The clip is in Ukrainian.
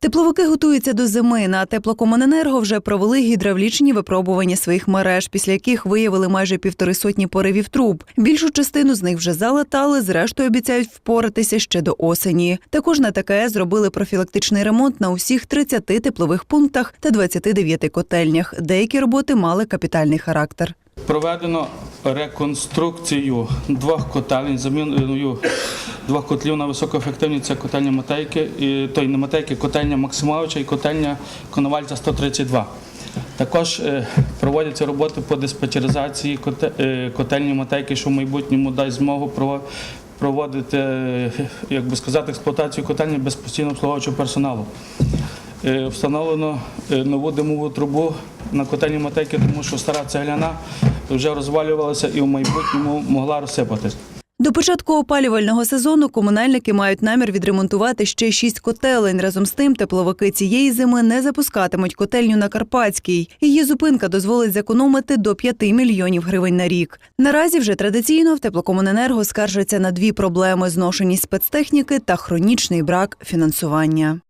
Тепловики готуються до зими. На теплокомуненерго вже провели гідравлічні випробування своїх мереж, після яких виявили майже півтори сотні поривів труб. Більшу частину з них вже залатали, зрештою обіцяють впоратися ще до осені. Також на ТКС зробили профілактичний ремонт на усіх 30 теплових пунктах та 29 котельнях. Деякі роботи мали капітальний характер. Проведено реконструкцію двох котелень, заміною двох котлів на високоефективні це котельня Матейки, і, той не Матейки, котельня Максимовича і котельня Коновальця 132. Також е, проводяться роботи по диспетчеризації е, котельні Матейки, що в майбутньому дасть змогу проводити, е, як би сказати, експлуатацію котельні без постійно обслуговуючого персоналу. Е, Встановлено е, нову димову трубу на котельні Матейки, тому що стара цегляна вже розвалювалася і в майбутньому могла розсипатись. До початку опалювального сезону комунальники мають намір відремонтувати ще шість котелень. Разом з тим, тепловики цієї зими не запускатимуть котельню на Карпатській. Її зупинка дозволить зекономити до 5 мільйонів гривень на рік. Наразі вже традиційно в теплокомуненерго скаржаться на дві проблеми: зношеність спецтехніки та хронічний брак фінансування.